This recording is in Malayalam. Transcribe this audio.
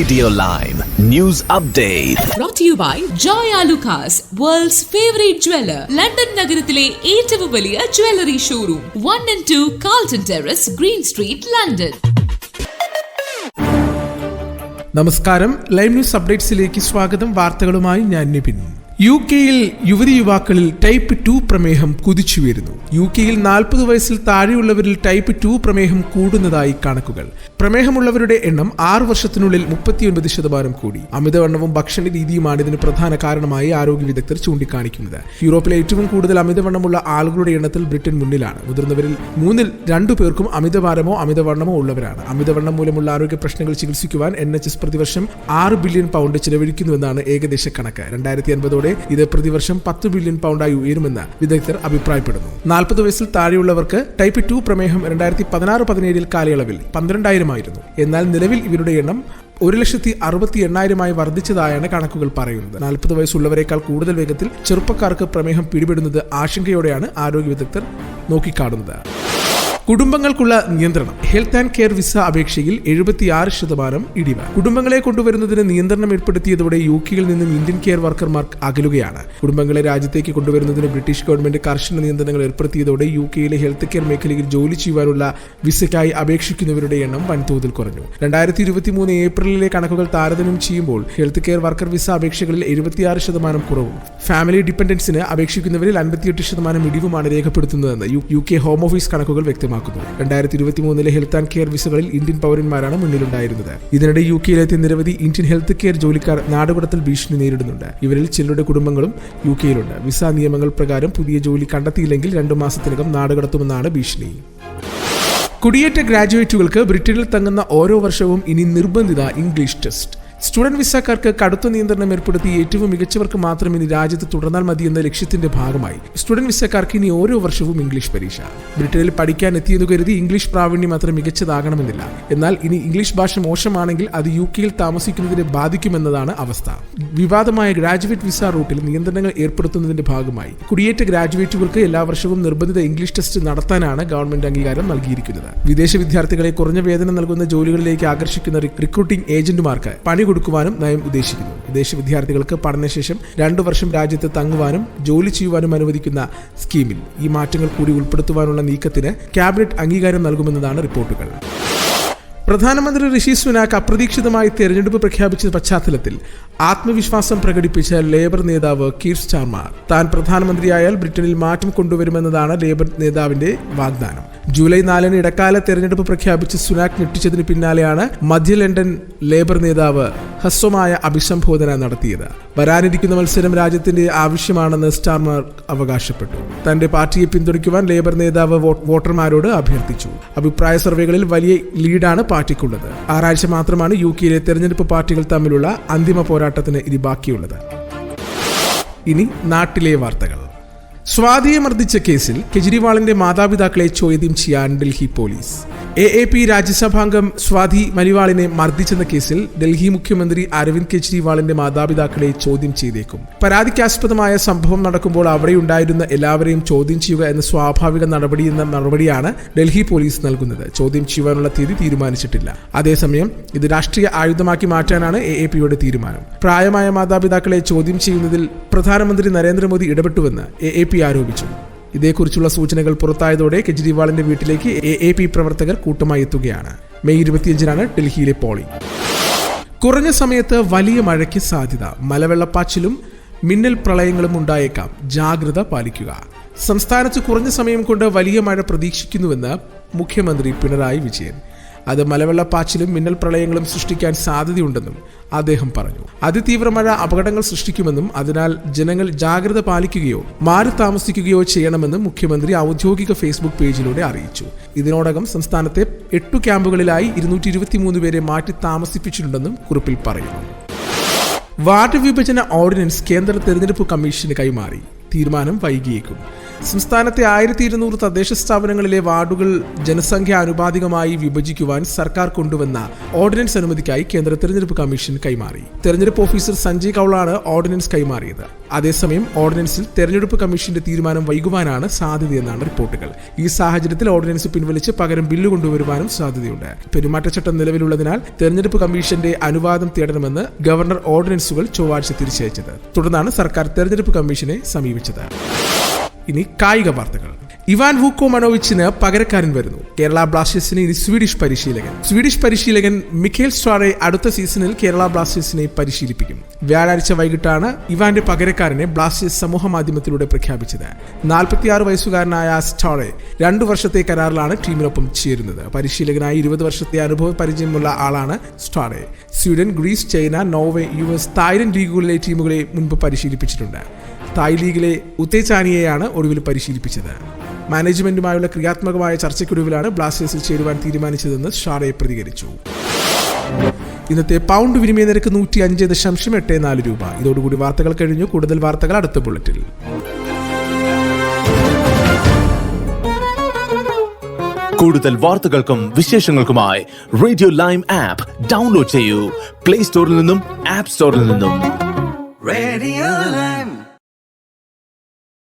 Radio Lime News Update. brought to you by Joy Alucas, world's favorite jeweler. London നഗരത്തിലെ ഏറ്റവും വലിയ jewellery showroom one and two Carlton Terrace Green Street London നമസ്കാരം. ലൈവ് ന്യൂസ് അപ്ഡേറ്റ്സിലേക്ക് സ്വാഗതം. വാർത്തകളുമായി ഞാൻ നിപിൻ. യു കെയിൽ യുവതി യുവാക്കളിൽ ടൈപ്പ് ടു പ്രമേഹം കുതിച്ചുയരുന്നു യു കെയിൽ നാൽപ്പത് വയസ്സിൽ താഴെയുള്ളവരിൽ ടൈപ്പ് ടു പ്രമേഹം കൂടുന്നതായി കണക്കുകൾ. പ്രമേഹമുള്ളവരുടെ എണ്ണം ആറു വർഷത്തിനുള്ളിൽ മുപ്പത്തിയൊൻപത് ശതമാനം കൂടി. അമിതവണ്ണവും ഭക്ഷണ രീതിയുമാണ് ഇതിന് പ്രധാന കാരണമായി ആരോഗ്യ വിദഗ്ധർ ചൂണ്ടിക്കാണിക്കുന്നത്. യൂറോപ്പിലെ ഏറ്റവും കൂടുതൽ അമിതവണ്ണമുള്ള ആളുകളുടെ എണ്ണത്തിൽ ബ്രിട്ടൻ മുന്നിലാണ്. മുതിർന്നവരിൽ മൂന്നിൽ രണ്ടു പേർക്കും അമിതഭാരമോ അമിതവണ്ണമോ ഉള്ളവരാണ്. അമിതവണ്ണം മൂലമുള്ള ആരോഗ്യ പ്രശ്നങ്ങൾ ചികിത്സിക്കുവാൻ എൻ എച്ച് എസ് പ്രതിവർഷം ആറ് ബില്യൺ പൗണ്ട് ചിലവഴിക്കുന്നുവെന്നാണ് ഏകദേശ കണക്ക്. രണ്ടായിരത്തി അൻപതോടെ ഇത് പ്രതിവർഷം പത്ത് ബില്യൺ പൗണ്ടായി ഉയരുമെന്ന് വിദഗ്ധർ അഭിപ്രായപ്പെടുന്നു. നാൽപ്പത് വയസ്സിൽ താഴെയുള്ളവർക്ക് ടൈപ്പ് ടു പ്രമേഹം രണ്ടായിരത്തി പതിനാറ് പതിനേഴിൽ കാലയളവിൽ പന്ത്രണ്ടായിരമായിരുന്നു. എന്നാൽ നിലവിൽ ഇവരുടെ എണ്ണം ഒരു ലക്ഷത്തി അറുപത്തി എണ്ണായിരമായി വർദ്ധിച്ചതായാണ് കണക്കുകൾ പറയുന്നത്. നാൽപ്പത് വയസ്സുള്ളവരെക്കാൾ കൂടുതൽ വേഗത്തിൽ ചെറുപ്പക്കാർക്ക് പ്രമേഹം പിടിപെടുന്നത് ആശങ്കയോടെയാണ് ആരോഗ്യ വിദഗ്ധർ നോക്കിക്കാണുന്നത്. കുടുംബങ്ങൾക്കുള്ള നിയന്ത്രണം. ഹെൽത്ത് ആൻഡ് കെയർ വിസ അപേക്ഷയിൽ എഴുപത്തിയാറ് ശതമാനം ഇടിവ്. കുടുംബങ്ങളെ കൊണ്ടുവരുന്നതിന് നിയന്ത്രണം ഏർപ്പെടുത്തിയതോടെ യു കെയിൽ നിന്നും ഇന്ത്യൻ കെയർ വർക്കർമാർ അകലുകയാണ്. കുടുംബങ്ങളെ രാജ്യത്തേക്ക് കൊണ്ടുവരുന്നതിന് ബ്രിട്ടീഷ് ഗവൺമെന്റ് കർശന നിയന്ത്രണങ്ങൾ ഏർപ്പെടുത്തിയതോടെ യു കെയിലെ ഹെൽത്ത് കെയർ മേഖലയിൽ ജോലി ചെയ്യുവാനുള്ള വിസയ്ക്കായി അപേക്ഷിക്കുന്നവരുടെ എണ്ണം വൻതോതിൽ കുറഞ്ഞു. രണ്ടായിരത്തി ഇരുപത്തി മൂന്ന് ഏപ്രിലിലെ കണക്കുകൾ താരതമ്യം ചെയ്യുമ്പോൾ ഹെൽത്ത് കെയർ വർക്കർ വിസ അപേക്ഷകളിൽ എഴുപത്തിയാറ് ശതമാനം കുറവും. ഫാമിലി ഡിപ്പെൻഡൻസിന് അപേക്ഷിക്കുന്നവരിൽ അൻപത്തിയെട്ട് ശതമാനം ഇടിവുമാണ് രേഖപ്പെടുത്തുന്നതെന്ന് യു- കെ ഹോം ഓഫീസ് കണക്കുകൾ വ്യക്തമാക്കുന്നു രണ്ടായിരത്തി ഇരുപത്തി മൂന്നിലെ ഹെൽത്ത് ആൻഡ് കെയർ വിസകളിൽ ഇന്ത്യൻ പൗരന്മാരാണ് മുന്നിലുണ്ടായിരുന്നത്. ഇതിനിടെ യു കെയിലെത്തിയ നിരവധി ഇന്ത്യൻ ഹെൽത്ത് കെയർ ജോലിക്കാർ നാടുകടത്തൽ ഭീഷണി നേരിടുന്നുണ്ട്. ഇവരിൽ ചിലരുടെ കുടുംബങ്ങളും യു കെയിലുണ്ട് വിസ നിയമങ്ങൾ പ്രകാരം പുതിയ ജോലി കണ്ടെത്തിയില്ലെങ്കിൽ രണ്ടു മാസത്തിനകം നാടുകടത്തുമെന്നാണ് ഭീഷണി. കുടിയേറ്റ ഗ്രാജുവേറ്റുകൾക്ക് ബ്രിട്ടനിൽ തങ്ങുന്ന ഓരോ വർഷവും ഇനി നിർബന്ധിത ഇംഗ്ലീഷ് ടെസ്റ്റ്. സ്റ്റുഡന്റ് വിസക്കാർക്ക് കടുത്ത നിയന്ത്രണം ഏർപ്പെടുത്തി ഏറ്റവും മികച്ചവർക്ക് മാത്രം ഇനി രാജ്യത്ത് തുടർന്നാൽ മതി എന്ന ലക്ഷ്യത്തിന്റെ ഭാഗമായി സ്റ്റുഡന്റ് വിസക്കാർക്ക് ഇനി ഓരോ വർഷവും ഇംഗ്ലീഷ് പരീക്ഷ. ബ്രിട്ടനിൽ പഠിക്കാൻ എത്തിയെന്ന് കരുതി ഇംഗ്ലീഷ് പ്രാവീണ്യം അത്ര മികച്ചതാകണമെന്നില്ല. എന്നാൽ ഇനി ഇംഗ്ലീഷ് ഭാഷ മോശമാണെങ്കിൽ അത് യു കെയിൽ താമസിക്കുന്നതിനെ ബാധിക്കുമെന്നതാണ് അവസ്ഥ. വിവാദമായ ഗ്രാജുവേറ്റ് വിസ റൂട്ടിൽ നിയന്ത്രണങ്ങൾ ഏർപ്പെടുത്തുന്നതിന്റെ ഭാഗമായി കുടിയേറ്റ ഗ്രാജുവേറ്റുകൾക്ക് എല്ലാ വർഷവും നിർബന്ധിത ഇംഗ്ലീഷ് ടെസ്റ്റ് നടത്താനാണ് ഗവൺമെന്റ് അംഗീകാരം നൽകിയിരിക്കുന്നത്. വിദേശ വിദ്യാർത്ഥികളെ കുറഞ്ഞ വേതനം നൽകുന്ന ജോലികളിലേക്ക് ആകർഷിക്കുന്ന റിക്രൂട്ടിംഗ് ഏജന്റുമാർക്ക് പണി കൊടുക്കുവാനും നയം ഉദ്ദേശിക്കുന്നു. വിദേശ വിദ്യാർത്ഥികൾക്ക് പഠനശേഷം രണ്ടു വർഷം രാജ്യത്ത് തങ്ങുവാനും ജോലി ചെയ്യുവാനും അനുവദിക്കുന്ന സ്കീമിൽ ഈ മാറ്റങ്ങൾ കൂടി ഉൾപ്പെടുത്തുവാനുള്ള നീക്കത്തിന് ക്യാബിനറ്റ് അംഗീകാരം നൽകുമെന്നതാണ് റിപ്പോർട്ടുകൾ. പ്രധാനമന്ത്രി ഋഷി സുനാക് അപ്രതീക്ഷിതമായി തെരഞ്ഞെടുപ്പ് പ്രഖ്യാപിച്ച പശ്ചാത്തലത്തിൽ ആത്മവിശ്വാസം പ്രകടിപ്പിച്ച ലേബർ നേതാവ് കീർ സ്റ്റാർമാർ താൻ പ്രധാനമന്ത്രിയായാൽ ബ്രിട്ടനിൽ മാറ്റം കൊണ്ടുവരുമെന്നതാണ് ലേബർ നേതാവിന്റെ വാഗ്ദാനം. ജൂലൈ നാലിന് ഇടക്കാല തെരഞ്ഞെടുപ്പ് പ്രഖ്യാപിച്ച് സുനാക് ഞെട്ടിച്ചതിന് പിന്നാലെയാണ് മധ്യ ലണ്ടൻ ലേബർ നേതാവ് ഹ്രസ്വമായ അഭിസംബോധന നടത്തിയത്. വരാനിരിക്കുന്ന മത്സരം രാജ്യത്തിന്റെ ആവശ്യമാണെന്ന് സ്റ്റാർമർ അവകാശപ്പെട്ടു. തന്റെ പാർട്ടിയെ പിന്തുണയ്ക്കുവാൻ ലേബർ നേതാവ് വോട്ടർമാരോട് അഭ്യർത്ഥിച്ചു. അഭിപ്രായ സർവേകളിൽ വലിയ ലീഡാണ് പാർട്ടിക്കുള്ളത്. ആറാഴ്ച മാത്രമാണ് യു കെയിലെ തെരഞ്ഞെടുപ്പ് പാർട്ടികൾ തമ്മിലുള്ള അന്തിമ പോരാട്ടത്തിന് ഇനി ബാക്കിയുള്ളത്. ഇനി നാട്ടിലെ വാർത്തകൾ. സ്വാതിയെ മർദ്ദിച്ച കേസിൽ കെജ്രിവാളിന്റെ മാതാപിതാക്കളെ ചോദ്യം ചെയ്യാൻ Delhi police. A A P രാജ്യസഭാംഗം Swathi മലിവാളിനെ മർദ്ദിച്ചെന്ന കേസിൽ ഡൽഹി മുഖ്യമന്ത്രി അരവിന്ദ് കെജ്രിവാളിന്റെ മാതാപിതാക്കളെ ചോദ്യം ചെയ്തേക്കും. പരാതിക്കാസ്പദമായ സംഭവം നടക്കുമ്പോൾ അവിടെയുണ്ടായിരുന്ന എല്ലാവരെയും ചോദ്യം ചെയ്യുക എന്ന സ്വാഭാവിക നടപടി എന്ന മറുപടിയാണ് ഡൽഹി പോലീസ് നൽകുന്നത്. ചോദ്യം ചെയ്യുവാനുള്ള തീയതി തീരുമാനിച്ചിട്ടില്ല. അതേസമയം ഇത് രാഷ്ട്രീയ ആയുധമാക്കി മാറ്റാനാണ് എ എ പിയുടെ തീരുമാനം. പ്രായമായ മാതാപിതാക്കളെ ചോദ്യം ചെയ്യുന്നതിൽ പ്രധാനമന്ത്രി നരേന്ദ്രമോദി ഇടപെട്ടുവെന്ന് എ എ പി ആരോപിച്ചു. ഇതേക്കുറിച്ചുള്ള സൂചനകൾ പുറത്തായതോടെ കെജ്രിവാളിന്റെ വീട്ടിലേക്ക് എ എ പി പ്രവർത്തകർ കൂട്ടമായി എത്തുകയാണ്. മെയ് ഇരുപത്തിയഞ്ചിനാണ് ഡൽഹിയിലെ പോളിംഗ്. കുറഞ്ഞ സമയത്ത് വലിയ മഴയ്ക്ക് സാധ്യത മലവെള്ളപ്പാച്ചിലും മിന്നൽ പ്രളയങ്ങളും ഉണ്ടായേക്കാം. ജാഗ്രത പാലിക്കുക. സംസ്ഥാനത്ത് കുറഞ്ഞ സമയം കൊണ്ട് വലിയ മഴ പ്രതീക്ഷിക്കുന്നുവെന്ന് മുഖ്യമന്ത്രി പിണറായി വിജയൻ. അത് മലവെള്ളപ്പാച്ചിലും മിന്നൽ പ്രളയങ്ങളും സൃഷ്ടിക്കാൻ സാധ്യതയുണ്ടെന്നും അദ്ദേഹം പറഞ്ഞു. അതിതീവ്ര മഴ അപകടങ്ങൾ സൃഷ്ടിക്കുമെന്നും അതിനാൽ ജനങ്ങൾ ജാഗ്രത പാലിക്കുകയോ മാറി താമസിക്കുകയോ ചെയ്യണമെന്നും മുഖ്യമന്ത്രി ഔദ്യോഗിക ഫേസ്ബുക്ക് പേജിലൂടെ അറിയിച്ചു. ഇതിനോടകം സംസ്ഥാനത്തെ എട്ടു ക്യാമ്പുകളിലായി ഇരുന്നൂറ്റി ഇരുപത്തിമൂന്ന് പേരെ മാറ്റി താമസിപ്പിച്ചിട്ടുണ്ടെന്നും കുറിപ്പിൽ പറയുന്നു. വാർഡ് വിഭജന ഓർഡിനൻസ് കേന്ദ്ര തെരഞ്ഞെടുപ്പ് കമ്മീഷന് കൈമാറി. തീരുമാനം വൈകിയേക്കും. സംസ്ഥാനത്തെ ആയിരത്തി ഇരുന്നൂറ് തദ്ദേശ സ്ഥാപനങ്ങളിലെ വാർഡുകൾ ജനസംഖ്യ അനുപാതികമായി വിഭജിക്കുവാൻ സർക്കാർ കൊണ്ടുവന്ന ഓർഡിനൻസ് അനുമതിക്കായി കേന്ദ്ര തെരഞ്ഞെടുപ്പ് കമ്മീഷൻ കൈമാറി. തെരഞ്ഞെടുപ്പ് ഓഫീസർ സഞ്ജയ് കൌളാണ് ഓർഡിനൻസ് കൈമാറിയത്. അതേസമയം ഓർഡിനൻസിൽ തെരഞ്ഞെടുപ്പ് കമ്മീഷന്റെ തീരുമാനം വൈകുവാനാണ് സാധ്യതയെന്നാണ് റിപ്പോർട്ടുകൾ. ഈ സാഹചര്യത്തിൽ ഓർഡിനൻസ് പിൻവലിച്ച് പകരം ബില്ല് കൊണ്ടുവരുവാനും സാധ്യതയുണ്ട്. പെരുമാറ്റച്ചട്ടം നിലവിലുള്ളതിനാൽ തെരഞ്ഞെടുപ്പ് കമ്മീഷന്റെ അനുവാദം തേടണമെന്ന് ഗവർണർ ഓർഡിനൻസുകൾ ചൊവ്വാഴ്ച തിരിച്ചയച്ചത്. തുടർന്നാണ് സർക്കാർ തെരഞ്ഞെടുപ്പ് കമ്മീഷനെ സമീപിച്ചത്. ഇനി കായിക വാർത്തകൾ. ഇവാൻ ഹൂക്കോ മനോവിച്ചിന് പകരക്കാരൻ വരുന്നു. കേരള ബ്ലാസ്റ്റേഴ്സിന് ഇനി സ്വീഡിഷ് പരിശീലകൻ. സ്വീഡിഷ് പരിശീലകൻ മിഖേൽ സ്ട്രാറെ അടുത്ത സീസണിൽ കേരള ബ്ലാസ്റ്റേഴ്സിനെ പരിശീലിപ്പിക്കും. വ്യാഴാഴ്ച വൈകിട്ടാണ് ഇവാന്റെ പകരക്കാരനെ ബ്ലാസ്റ്റേഴ്സ് സമൂഹ മാധ്യമത്തിലൂടെ പ്രഖ്യാപിച്ചത്. നാൽപ്പത്തിയാറ് വയസ്സുകാരനായ സ്റ്റാറെ രണ്ടു വർഷത്തെ കരാറിലാണ് ടീമിനൊപ്പം ചേരുന്നത്. പരിശീലകനായി ഇരുപത് വർഷത്തെ അനുഭവ പരിചയമുള്ള ആളാണ് Stahre. Sweden Greece China Norway U S Thailand ലീഗുകളിലെ ടീമുകളെ മുൻപ് പരിശീലിപ്പിച്ചിട്ടുണ്ട്. തായ് ലീഗിലെ ഉത്തേചാനിയെയാണ് ഒടുവിൽ പരിശീലിപ്പിച്ചത്. മാനേജ്മെന്റുമായുള്ള ക്രിയാത്മകമായ ചർച്ചയ്ക്കൊടുവിലാണ് ബ്ലാസ്റ്റേഴ്സിൽ ചേരുവാൻ തീരുമാനിച്ചതെന്ന് ഷാറെ പ്രതികരിച്ചു. ഇന്നത്തെ പൗണ്ട് വിനിമയ നിരക്ക് നൂറ്റി അഞ്ച് ദശാംശം എട്ട് നാല് രൂപ. ഇതോടുകൂടി വാർത്തകൾ കഴിഞ്ഞു. കൂടുതൽ വാർത്തകൾ അടുത്ത ബുള്ളറ്റിൽ. കൂടുതൽ വാർത്തകൾക്കും വിശേഷങ്ങൾക്കുമായി റേഡിയോ ലൈം ആപ്പ് ഡൗൺലോഡ് ചെയ്യൂ. പ്ലേ സ്റ്റോറിൽ നിന്നും ആപ്പ് സ്റ്റോറിൽ നിന്നും. റേഡിയോ.